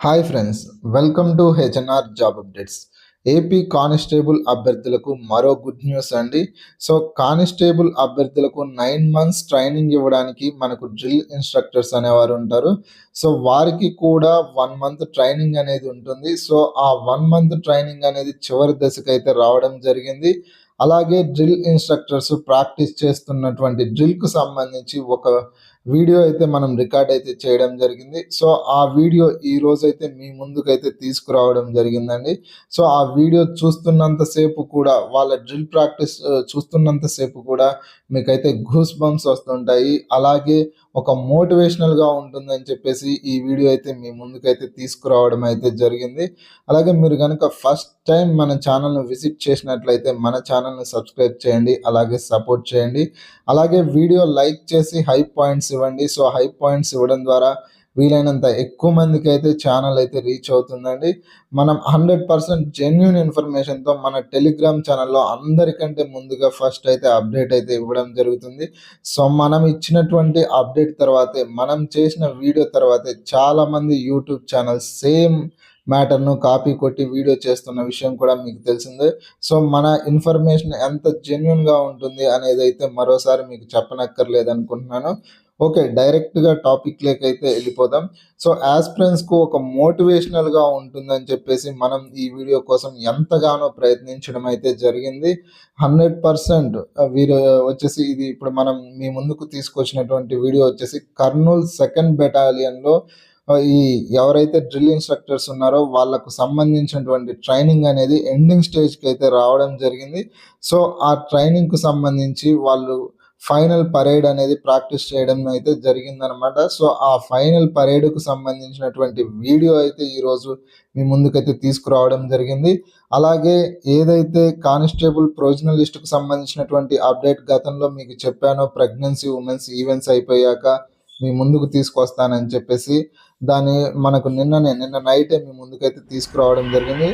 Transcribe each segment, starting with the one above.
Hi friends welcome to HNR job updates AP constable అభ్యర్థులకు మరో good news అండి. So constable అభ్యర్థులకు nine months training ఇవ్వడానికి మనకు డ్రిల్ ఇన్స్ట్రక్టర్స్ అనేవారు ఉంటారు. సో వారికి కూడా వన్ మంత్ ట్రైనింగ్ అనేది ఉంటుంది. సో ఆ వన్ మంత్ ట్రైనింగ్ అనేది చివరి దశకు అయితే రావడం జరిగింది. అలాగే డ్రిల్ ఇన్స్ట్రక్టర్స్ ప్రాక్టీస్ చేస్తున్నటువంటి డ్రిల్కు సంబంధించి ఒక వీడియో అయితే మనం రికార్డ్ అయితే చేయడం జరిగింది. సో ఆ వీడియో ఈ రోజైతే మీ ముందుకైతే తీసుకురావడం జరిగిందండి. సో ఆ వీడియో చూస్తున్నంతసేపు కూడా వాళ్ళ డ్రిల్ ప్రాక్టీస్ చూస్తున్నంతసేపు కూడా మీకైతే గూస్ బంప్స్ వస్తుంటాయి. అలాగే ఒక మోటివేషనల్గా ఉంటుందని చెప్పేసి ఈ వీడియో అయితే మీ ముందుకైతే తీసుకురావడం అయితే జరిగింది. అలాగే మీరు కనుక ఫస్ట్ టైం మన ఛానల్ను విజిట్ చేసినట్లయితే మన ఛానల్ని సబ్స్క్రైబ్ చేయండి అలాగే సపోర్ట్ చేయండి. అలాగే వీడియో లైక్ చేసి హై పాయింట్స్ ఇవ్వండి. సో హై పాయింట్స్ ఇవ్వడం ద్వారా వీలైనంత ఎక్కువ మందికి అయితే ఛానల్ అయితే రీచ్ అవుతుందండి. మనం హండ్రెడ్ పర్సెంట్ జెన్యున్ ఇన్ఫర్మేషన్తో మన టెలిగ్రామ్ ఛానల్లో అందరికంటే ముందుగా ఫస్ట్ అయితే అప్డేట్ అయితే ఇవ్వడం జరుగుతుంది. సో మనం ఇచ్చినటువంటి అప్డేట్ తర్వాతే మనం చేసిన వీడియో తర్వాతే చాలామంది యూట్యూబ్ ఛానల్స్ సేమ్ మ్యాటర్ను కాపీ కొట్టి వీడియో చేస్తున్న విషయం కూడా మీకు తెలిసిందే. సో మన ఇన్ఫర్మేషన్ ఎంత జెన్యున్గా ఉంటుంది అనేది అయితే మరోసారి మీకు చెప్పనక్కర్లేదు అనుకుంటున్నాను. ఓకే డైరెక్ట్గా టాపిక్ అయితే వెళ్ళిపోదాం. సో యాస్పిరెంట్స్కు ఒక మోటివేషనల్గా ఉంటుందని చెప్పేసి మనం ఈ వీడియో కోసం ఎంతగానో ప్రయత్నించడం అయితే జరిగింది. హండ్రెడ్ పర్సెంట్ వీరు వచ్చేసి ఇది ఇప్పుడు మనం మీ ముందుకు తీసుకొచ్చినటువంటి వీడియో వచ్చేసి కర్నూల్ సెకండ్ బెటాలియన్లో ఈ ఎవరైతే డ్రిల్ ఇన్స్ట్రక్టర్స్ ఉన్నారో వాళ్ళకు సంబంధించినటువంటి ట్రైనింగ్ అనేది ఎండింగ్ స్టేజ్కి అయితే రావడం జరిగింది. సో ఆ ట్రైనింగ్కు సంబంధించి వాళ్ళు ఫైనల్ పరేడ్ అనేది ప్రాక్టీస్ చేయడం అయితే జరిగిందనమాట. సో ఆ ఫైనల్ పరేడ్కు సంబంధించినటువంటి వీడియో అయితే ఈరోజు మీ ముందుకైతే తీసుకురావడం జరిగింది. అలాగే ఏదైతే కానిస్టేబుల్ ప్రొవిజనల్ లిస్టుకు సంబంధించినటువంటి అప్డేట్ గతంలో మీకు చెప్పానో ప్రెగ్నెన్సీ ఉమెన్స్ ఈవెంట్స్ అయిపోయాక మీ ముందుకు తీసుకొస్తానని చెప్పేసి దాన్ని మనకు నిన్ననే నిన్న నైటే మీ ముందుకైతే తీసుకురావడం జరిగింది.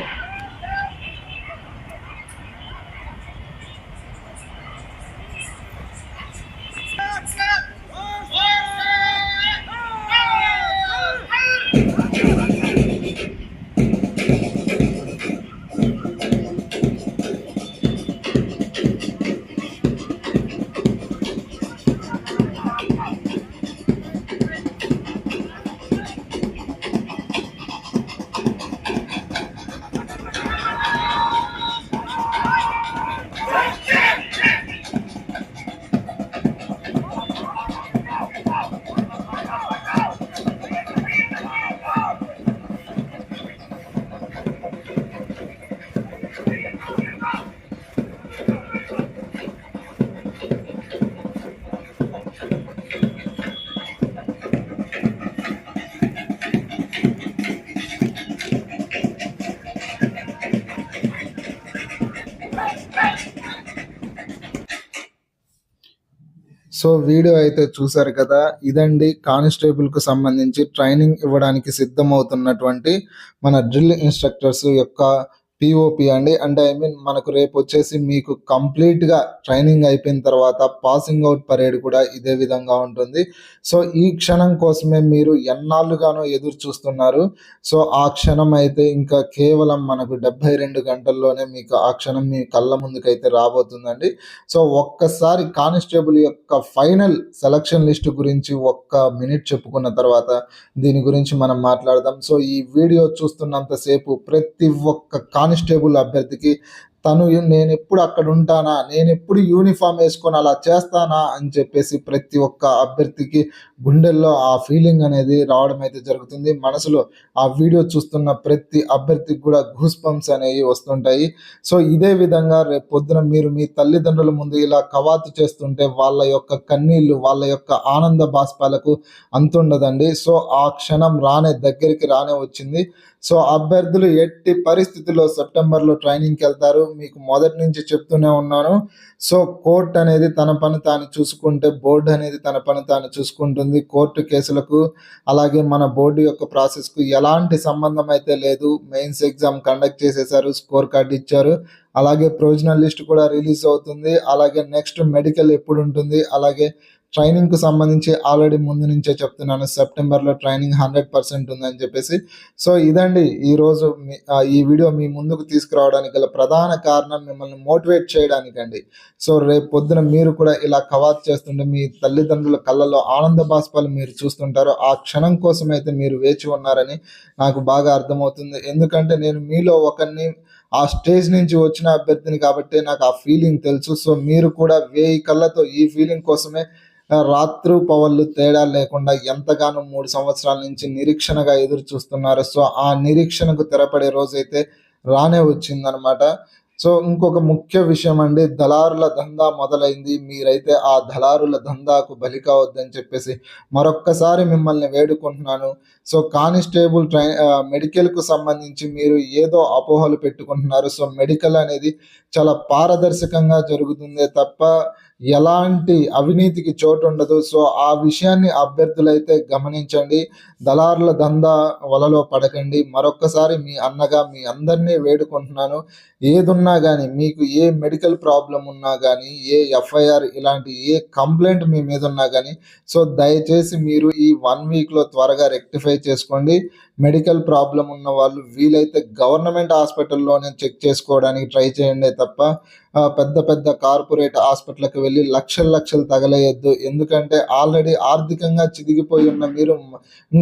సో వీడియో అయితే చూసారు కదా ఇదండి కానిస్టేబుల్కు సంబంధించి ట్రైనింగ్ ఇవ్వడానికి సిద్ధమవుతున్నటువంటి మన డ్రిల్ ఇన్స్ట్రక్టర్స్ యొక్క పిఓపి అండి. అంటే ఐ మీన్ మనకు రేపు వచ్చేసి మీకు కంప్లీట్గా ట్రైనింగ్ అయిపోయిన తర్వాత పాసింగ్ అవుట్ పరేడ్ కూడా ఇదే విధంగా ఉంటుంది. సో ఈ క్షణం కోసమే మీరు ఎన్నాళ్ళుగానో ఎదురు చూస్తున్నారు. సో ఆ క్షణం అయితే ఇంకా కేవలం మనకు డెబ్బై రెండు గంటల్లోనే మీకు ఆ క్షణం మీ కళ్ళ ముందుకైతే రాబోతుందండి. సో ఒక్కసారి కానిస్టేబుల్ యొక్క ఫైనల్ సెలక్షన్ లిస్ట్ గురించి ఒక్క మినిట్ చెప్పుకున్న తర్వాత దీని గురించి మనం మాట్లాడదాం. సో ఈ వీడియో చూస్తున్నంతసేపు ప్రతి ఒక్క కాని కానిస్టేబుల్ అభ్యర్థికి తను నేను ఎప్పుడు అక్కడ ఉంటానా? నేను ఎప్పుడు యూనిఫామ్ వేసుకొని అలా చేస్తానా? అని చెప్పేసి ప్రతి ఒక్క అభ్యర్థికి గుండెల్లో ఆ ఫీలింగ్ అనేది రావడం అయితే జరుగుతుంది. మనసులో ఆ వీడియో చూస్తున్న ప్రతి అభ్యర్థికి కూడా గూస్ పంప్స్ అనేవి వస్తుంటాయి. సో ఇదే విధంగా రేపు పొద్దున మీరు మీ తల్లిదండ్రుల ముందు ఇలా కవాతు చేస్తుంటే వాళ్ళ యొక్క కన్నీళ్ళు వాళ్ళ యొక్క ఆనంద బాష్పాలకు అంతుండదండి. సో ఆ క్షణం రానే దగ్గరికి రానే వచ్చింది. సో అభ్యర్థులు ఎట్టి పరిస్థితుల్లో సెప్టెంబర్లో ట్రైనింగ్కి వెళ్తారు. మీకు మొదటి నుంచి చెప్తూనే ఉన్నాను. సో కోర్ట్ అనేది తన పని తాను చూసుకుంటే బోర్డు అనేది తన పని తాను చూసుకుంటుంది. కోర్టు కేసులకు అలాగే మన బోర్డు యొక్క ప్రాసెస్కు ఎలాంటి సంబంధం అయితే లేదు. మెయిన్స్ ఎగ్జామ్ కండక్ట్ చేసేసారు స్కోర్ కార్డ్ ఇచ్చారు. అలాగే ప్రొవిజనల్ లిస్ట్ కూడా రిలీజ్ అవుతుంది. అలాగే నెక్స్ట్ మెడికల్ ఎప్పుడు ఉంటుంది? అలాగే ట్రైనింగ్‌కి సంబంధించి ఆల్రెడీ ముందు నుంచే చెప్తున్నాను. సెప్టెంబర్‌లో ట్రైనింగ్ 100% ఉందని చెప్పేసి. సో, ఇదండి ఈరోజు మీ ఈ వీడియో మీ ముందుకు తీసుకురావడానికి గల ప్రధాన కారణం మిమ్మల్ని మోటివేట్ చేయడానికండి. సో, రేపు పొద్దున మీరు కూడా ఇలా కవాత్ చేస్తుంటే మీ తల్లిదండ్రుల కళ్ళలో ఆనంద బాష్పాలు మీరు చూస్తుంటారు. ఆ క్షణం కోసమైతే మీరు వేచి ఉన్నారని నాకు బాగా అర్థమవుతుంది. ఎందుకంటే నేను మీలో ఒకరిని ఆ స్టేజ్ నుంచి వచ్చిన అభ్యర్థిని కాబట్టి నాకు ఆ ఫీలింగ్ తెలుసు. సో, మీరు కూడా వేయి కళ్ళతో ఈ ఫీలింగ్ కోసమే ఆహ్, రాత్రు పగళ్ళు తేడా లేకుండా ఎంతగానో మూడు సంవత్సరాల నుంచి నిరీక్షణగా ఎదురు చూస్తున్నారు. సో, ఆ నిరీక్షణకు తెరపడే రోజైతే రానే వచ్చిందనమాట. సో, ఇంకొక ముఖ్య విషయం అండి దళారుల దందా మొదలైంది. మీరైతే ఆ దళారుల దందాకు బలి కావద్దని చెప్పేసి మరొక్కసారి మిమ్మల్ని వేడుకుంటున్నాను. సో, కానిస్టేబుల్ ట్రై మెడికల్‌కు సంబంధించి మీరు ఏదో అపోహలు పెట్టుకుంటున్నారు. సో, మెడికల్ అనేది చాలా పారదర్శకంగా జరుగుతుందే తప్ప ఎలాంటి అవినీతికి చోటు ఉండదు సో, ఆ విషయాన్ని అభ్యర్థులైతే గమనించండి. దళారుల దందా వలలో పడకండి. మరొక్కసారి మీ అన్నగా మీ అందరినీ వేడుకుంటున్నాను. ఏదున్నా కానీ మీకు ఏ మెడికల్ ప్రాబ్లం ఉన్నా కానీ ఏ ఎఫ్ఐఆర్ ఇలాంటి ఏ కంప్లైంట్ మీ మీద ఉన్నా కానీ సో, దయచేసి మీరు ఈ వన్ వీక్‌లో త్వరగా రెక్టిఫై చేసుకోండి. మెడికల్ ప్రాబ్లం ఉన్న వాళ్ళు వీలైతే గవర్నమెంట్ హాస్పిటల్‌లోనే చెక్ చేసుకోవడానికి ట్రై చేయండి తప్ప పెద్ద పెద్ద కార్పొరేట్ హాస్పిటల్‌కి వెళ్ళి లక్షలు లక్షలు తగలేయద్దు ఎందుకంటే ఆల్రెడీ ఆర్థికంగా చిదిగిపోయి ఉన్న మీరు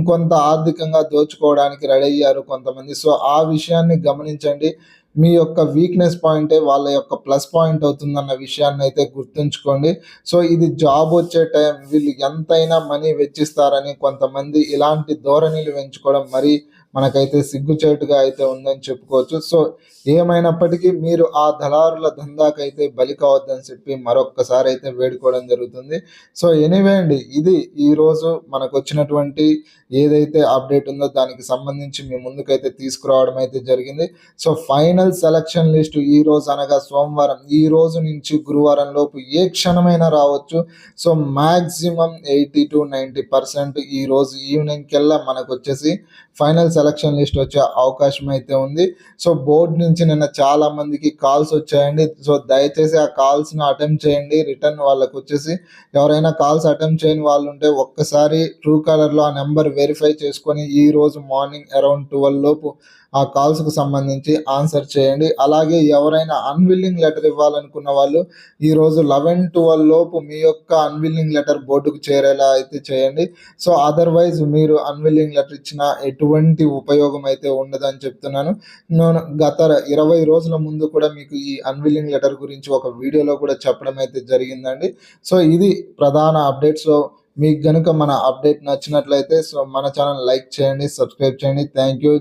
ఇంకొంత ఆర్థికంగా దోచుకోవడానికి రెడీ అయ్యారు కొంతమంది. సో, ఆ విషయాన్ని గమనించండి. మీ యొక్క వీక్‌నెస్ పాయింటే వాళ్ళ యొక్క ప్లస్ పాయింట్ అవుతుందన్న విషయాన్ని అయితే గుర్తుంచుకోండి. సో, ఇది జాబ్ వచ్చే టైం వీళ్ళు ఎంతైనా మనీ వెచ్చిస్తారని కొంతమంది ఇలాంటి ధోరణిలు పెంచుకోవడం మరీ మనకైతే సిగ్గుచేటుగా అయితే ఉందని చెప్పుకోవచ్చు. సో, ఏమైనప్పటికీ మీరు ఆ దళారుల దందాకైతే బలి కావద్దని చెప్పి మరొక్కసారి అయితే వేడుకోవడం జరుగుతుంది. సో, ఎనీవే అండి ఇది ఈరోజు మనకొచ్చినటువంటి ఏదైతే అప్డేట్ ఉందో దానికి సంబంధించి మీ ముందుకైతే తీసుకురావడం అయితే జరిగింది. సో, ఫైనల్ సెలక్షన్ లిస్ట్ ఈరోజు అనగా సోమవారం ఈ రోజు నుంచి గురువారం లోపు ఏ క్షణమైనా రావచ్చు. సో, మాక్సిమం 80-90% ఈరోజు ఈవినింగ్ కల్లా మనకొచ్చేసి ఫైనల్ సెలక్షన్ లిస్ట్ వచ్చే అవకాశం అయితే ఉంది. సో, బోర్డు నుంచి నిన్న చాలా మందికి కాల్స్ వచ్చాయండి. సో, దయచేసి ఆ కాల్స్ను అటెంప్ట్ చేయండి. రిటర్న్ వాళ్ళకు వచ్చేసి ఎవరైనా కాల్స్ అటెంప్ట్ చేయని వాళ్ళు ఉంటే ఒక్కసారి ట్రూ కలర్లో ఆ నెంబర్ వెరిఫై చేసుకొని ఈరోజు మార్నింగ్ అరౌండ్ 12 లోపు ఆ కాల్స్‌కు సంబంధించి ఆన్సర్ చేయండి. అలాగే ఎవరైనా అన్‌విల్లింగ్ లెటర్ ఇవ్వాలనుకున్న వాళ్ళు ఈరోజు 11, 12 లోపు మీ యొక్క అన్‌విల్లింగ్ లెటర్ బోర్డుకు చేరేలా అయితే చేయండి. సో, అదర్‌వైజ్ మీరు అన్‌విల్లింగ్ లెటర్ ఇచ్చిన ఎటువంటి ఉపయోగం అయితే ఉండదని చెప్తున్నాను. నేను గత 20 రోజుల ముందు కూడా మీకు ఈ అన్‌విల్లింగ్ లెటర్ గురించి ఒక వీడియోలో కూడా చెప్పడం అయితే జరిగిందండి. సో, ఇది ప్రధాన అప్డేట్స్లో మీకు గనుక మన అప్డేట్ నచ్చినట్లయితే సో, మన ఛానల్ లైక్ చేయండి, సబ్స్క్రైబ్ చేయండి. Thank you.